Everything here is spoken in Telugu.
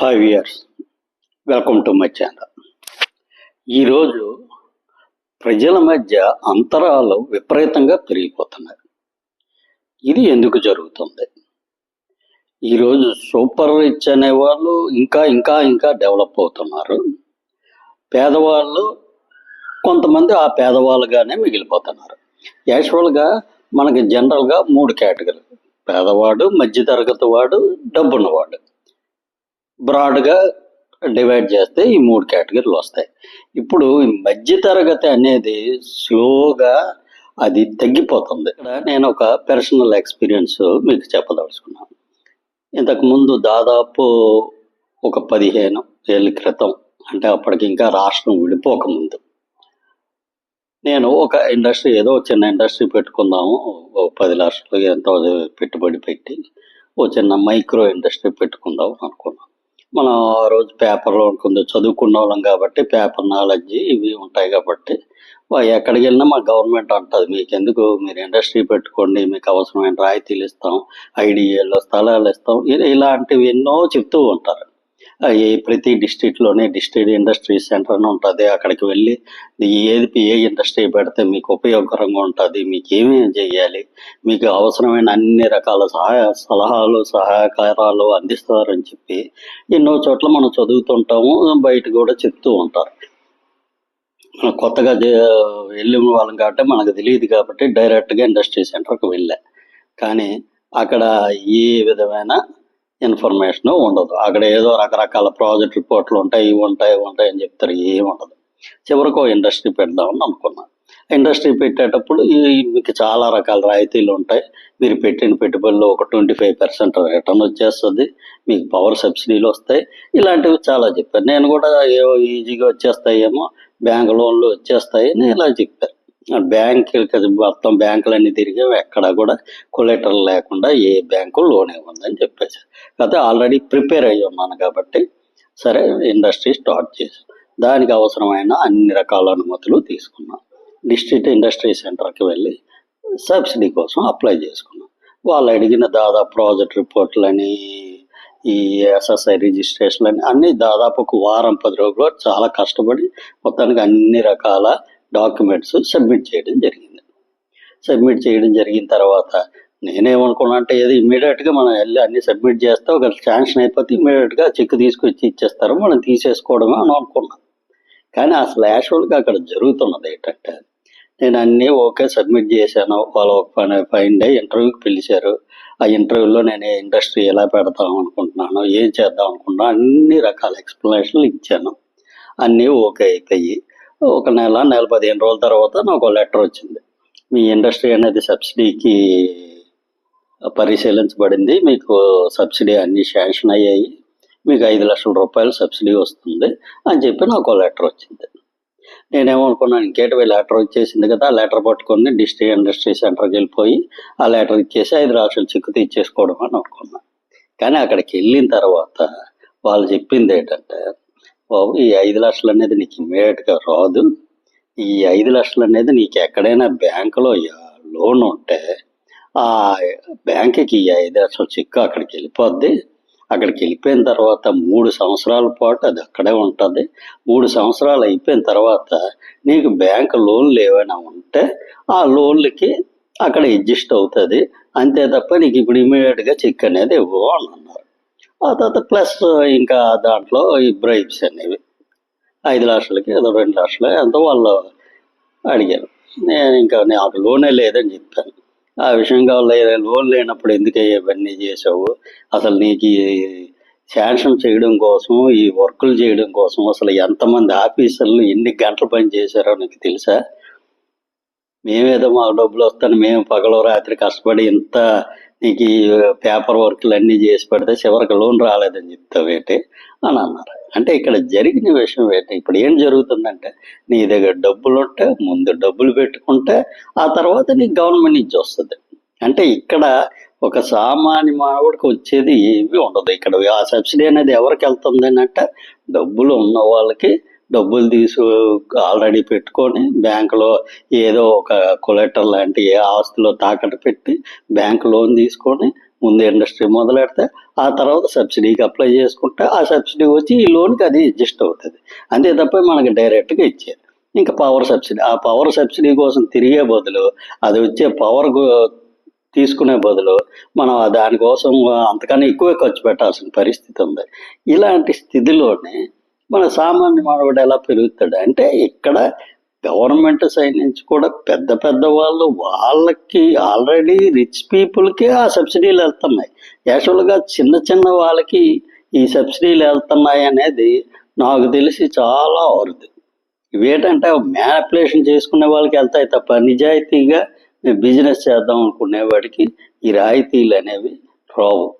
Hi viewers welcome to my channel ఈరోజు ప్రజల మధ్య అంతరాలు విపరీతంగా పెరిగిపోతున్నాయి. ఇది ఎందుకు జరుగుతుంది? ఈరోజు సూపర్ రిచ్ అనేవాళ్ళు ఇంకా ఇంకా ఇంకా డెవలప్ అవుతున్నారు. పేదవాళ్ళు కొంతమంది ఆ పేదవాళ్ళుగానే మిగిలిపోతున్నారు. యాక్చువల్గా మనకి జనరల్గా మూడు కేటగిరీలు. పేదవాడు మధ్యతరగతి వాడు డబ్బున్నవాడు. బ్రాడ్గా డివైడ్ చేస్తే ఈ మూడు కేటగిరీలు వస్తాయి. ఇప్పుడు ఈ మధ్య తరగతి అనేది స్లోగా అది తగ్గిపోతుంది. ఇక్కడ నేను ఒక పర్సనల్ ఎక్స్పీరియన్స్ మీకు చెప్పదలుచుకున్నాను. ఇంతకుముందు దాదాపు ఒక పదిహేను ఏళ్ళ క్రితం అంటే అప్పటికి ఇంకా రాష్ట్రం విడిపోకముందు నేను ఒక ఇండస్ట్రీ ఏదో చిన్న ఇండస్ట్రీ పెట్టుకుందాము ఓ పది లక్షలు ఎంతో పెట్టుబడి పెట్టి ఓ చిన్న మైక్రో ఇండస్ట్రీ పెట్టుకుందాం అనుకున్నాను. మనం ఆ రోజు పేపర్లో కొంచెం చదువుకున్న వాళ్ళం కాబట్టి పేపర్ నాలెడ్జ్ ఇవి ఉంటాయి కాబట్టి ఎక్కడికి వెళ్ళినా మా గవర్నమెంట్ అంటుంది మీకు ఎందుకు మీరు ఇండస్ట్రీ పెట్టుకోండి మీకు అవసరమైన రాయితీలు ఇస్తాం ఐడిఏలో స్థలాలు ఇస్తాం. ఇలాంటివి ఎన్నో చెప్తూ ఉంటారు. ప్రతి డిస్ట్రిక్ట్లోనే డిస్ట్రిక్ట్ ఇండస్ట్రీ సెంటర్ అని ఉంటుంది. అక్కడికి వెళ్ళి ఏది ఏ ఇండస్ట్రీ పెడితే మీకు ఉపయోగకరంగా ఉంటుంది మీకు ఏమేమి చేయాలి మీకు అవసరమైన అన్ని రకాల సహాయ సలహాలు సహాయకారాలు అందిస్తారని చెప్పి ఎన్నో చోట్ల మనం చదువుతుంటాము బయట కూడా చెప్తూ ఉంటారు. మనం కొత్తగా వెళ్ళిన వాళ్ళం కాబట్టి మనకు తెలియదు కాబట్టి డైరెక్ట్గా ఇండస్ట్రీ సెంటర్కి వెళ్ళా. కానీ అక్కడ ఏ విధమైన ఇన్ఫర్మేషన్ ఉండదు. అక్కడ ఏదో రకరకాల ప్రాజెక్ట్ రిపోర్ట్లు ఉంటాయి ఇవి ఉంటాయి ఇవి ఉంటాయి అని చెప్తారు ఏమి ఉండదు. చివరికి ఇండస్ట్రీ పెడదామని అనుకున్నాను ఇండస్ట్రీ పెట్టేటప్పుడు మీకు చాలా రకాల రాయితీలు ఉంటాయి. మీరు పెట్టిన పెట్టుబడిలో ఒక ట్వంటీ ఫైవ్ పర్సెంట్ రిటర్న్ వచ్చేస్తుంది. మీకు పవర్ సబ్సిడీలు వస్తాయి. ఇలాంటివి చాలా చెప్పాను నేను కూడా ఏవో ఈజీగా వచ్చేస్తాయేమో బ్యాంక్ లోన్లు వచ్చేస్తాయి అని ఇలా చెప్పాను బ్యాంక్ మొత్తం బ్యాంకులన్నీ తిరిగి ఎక్కడ కూడా కొలెటరల్ లేకుండా ఏ బ్యాంకు లోన్ ఇవ్వదని చెప్పేసి అయితే ఆల్రెడీ ప్రిపేర్ అయ్యి ఉన్నాను కాబట్టి సరే ఇండస్ట్రీ స్టార్ట్ చేసాం దానికి అవసరమైన అన్ని రకాల అనుమతులు తీసుకున్నాం. డిస్ట్రిక్ట్ ఇండస్ట్రీ సెంటర్కి వెళ్ళి సబ్సిడీ కోసం అప్లై చేసుకున్నాం. వాళ్ళు అడిగిన దాదాపు ప్రాజెక్ట్ రిపోర్ట్లని ఈ ఎస్ఎస్ఐ రిజిస్ట్రేషన్ అని అన్ని దాదాపు ఒక వారం పది రోజులు చాలా కష్టపడి మొత్తానికి అన్ని రకాల డాక్యుమెంట్స్ సబ్మిట్ చేయడం జరిగింది. సబ్మిట్ చేయడం జరిగిన తర్వాత నేనేమనుకున్నా అంటే ఏది ఇమీడియట్గా మనం వెళ్ళి అన్ని సబ్మిట్ చేస్తే ఒక శాంక్షన్ అయిపోతే ఇమీడియట్గా చెక్ తీసుకొచ్చి ఇచ్చేస్తారు మనం తీసేసుకోవడమే అని అనుకున్నాను కానీ అసలు యాక్చువల్గా అక్కడ జరుగుతున్నది ఏంటంటే నేను అన్నీ ఓకే సబ్మిట్ చేశాను వాళ్ళు ఒక పని ఫైన్ డే ఇంటర్వ్యూకి పిలిచారు. ఆ ఇంటర్వ్యూలో నేను ఇండస్ట్రీ ఎలా పెడతాం అనుకుంటున్నాను ఏం చేద్దాం అనుకుంటున్నాను అన్ని రకాల ఎక్స్ప్లెనేషన్లు ఇచ్చాను. అన్నీ ఓకే అయిపోయి ఒక నెల నెల పదిహేను రోజుల తర్వాత నాకు ఒక లెటర్ వచ్చింది. మీ ఇండస్ట్రీ అనేది సబ్సిడీకి పరిశీలించబడింది. మీకు సబ్సిడీ అన్ని శాంక్షన్ అయ్యాయి. మీకు ఐదు లక్షల రూపాయలు సబ్సిడీ వస్తుంది అని చెప్పి నాకు లెటర్ వచ్చింది. నేనేమనుకున్నాను ఇంకేటి లెటర్ వచ్చేసింది కదా ఆ లెటర్ పట్టుకొని డిస్ట్రిక్ట్ ఇండస్ట్రీ సెంటర్కి వెళ్ళిపోయి ఆ లెటర్ ఇచ్చేసి ఐదు లక్షలు చిక్కు తీసేసుకోవడం అని అనుకున్నాను. కానీ అక్కడికి వెళ్ళిన తర్వాత వాళ్ళు చెప్పింది ఏంటంటే బాబు ఈ ఐదు లక్షలు అనేది నీకు ఇమ్మీడియట్గా రాదు. ఈ ఐదు లక్షలు అనేది నీకు ఎక్కడైనా బ్యాంకులో లోన్ ఉంటే ఆ బ్యాంకుకి ఈ ఐదు లక్షలు చిక్కు అక్కడికి వెళ్ళిపోద్ది. అక్కడికి వెళ్ళిపోయిన తర్వాత మూడు సంవత్సరాల పాటు అది అక్కడే ఉంటుంది. మూడు సంవత్సరాలు అయిపోయిన తర్వాత నీకు బ్యాంక్ లోన్లు ఏమైనా ఉంటే ఆ లోన్లకి అక్కడ అడ్జస్ట్ అవుతుంది. అంతే తప్ప నీకు ఇప్పుడు ఇమీడియట్గా చెక్ అనేది ఇవ్వు అని ఆ తర్వాత ప్లస్ ఇంకా దాంట్లో ఈ బ్రైబ్స్ అనేవి. ఐదు లక్షలకి ఏదో రెండు లక్షలు ఎంతో వాళ్ళు అడిగారు. నేను ఇంకా నాకు లోనే లేదని చెప్పాను. ఆ విషయం కావాలి లోన్ లేనప్పుడు ఎందుకు ఇవన్నీ చేసావు? అసలు నీకు శాంక్షన్ చేయడం కోసం ఈ వర్కులు చేయడం కోసం అసలు ఎంతమంది ఆఫీసర్లు ఎన్ని గంటలు పని చేశారో నీకు తెలుసా? మేమేదో మాకు డబ్బులు వస్తాను మేము పగలు రాత్రి కష్టపడి ఇంత నీకు ఈ పేపర్ వర్క్లు అన్నీ చేసి పెడితే చివరికి లోన్ రాలేదని చెప్తావేంటి అని అన్నారు. అంటే ఇక్కడ జరిగిన విషయం ఏంటి ఇప్పుడు ఏం జరుగుతుందంటే నీ దగ్గర డబ్బులు ఉంటే ముందు డబ్బులు పెట్టుకుంటే ఆ తర్వాత నీకు గవర్నమెంట్ నుంచి వస్తుంది. అంటే ఇక్కడ ఒక సామాన్య మానవుడికి వచ్చేది ఏమీ ఉండదు. ఇక్కడ ఆ సబ్సిడీ అనేది ఎవరికి వెళ్తుంది అని అంటే డబ్బులు ఉన్న వాళ్ళకి డబ్బులు తీసు ఆల్రెడీ పెట్టుకొని బ్యాంకులో ఏదో ఒక కొలెటర్ లాంటి ఏ ఆస్తిలో తాకట్టు పెట్టి బ్యాంక్ లోన్ తీసుకొని ముందు ఇండస్ట్రీ మొదలెడితే ఆ తర్వాత సబ్సిడీకి అప్లై చేసుకుంటే ఆ సబ్సిడీ వచ్చి ఈ లోన్కి అది అడ్జస్ట్ అవుతుంది. అంతే తప్ప మనకి డైరెక్ట్గా ఇచ్చేది ఇంకా పవర్ సబ్సిడీ ఆ పవర్ సబ్సిడీ కోసం తిరిగే బదులు అది వచ్చే పవర్ తీసుకునే బదులు మనం దానికోసం అంతకన్నా ఎక్కువ ఖర్చు పెట్టాల్సిన పరిస్థితి ఉంది. ఇలాంటి స్థితిలోనే మన సామాన్య మానవుడు ఎలా పెరుగుతాడు? అంటే ఇక్కడ గవర్నమెంట్ సైడ్ నుంచి కూడా పెద్ద పెద్ద వాళ్ళు వాళ్ళకి ఆల్రెడీ రిచ్ పీపుల్కి ఆ సబ్సిడీలు వెళ్తున్నాయి. యాక్చువల్గా చిన్న చిన్న వాళ్ళకి ఈ సబ్సిడీలు వెళ్తున్నాయి అనేది నాకు తెలిసి చాలా అరుదు. ఇవేటంటే మ్యానిపులేషన్ చేసుకునే వాళ్ళకి వెళ్తాయి తప్ప నిజాయితీగా మేము బిజినెస్ చేద్దాం అనుకునే వాడికి ఈ రాయితీలు అనేవి రావు.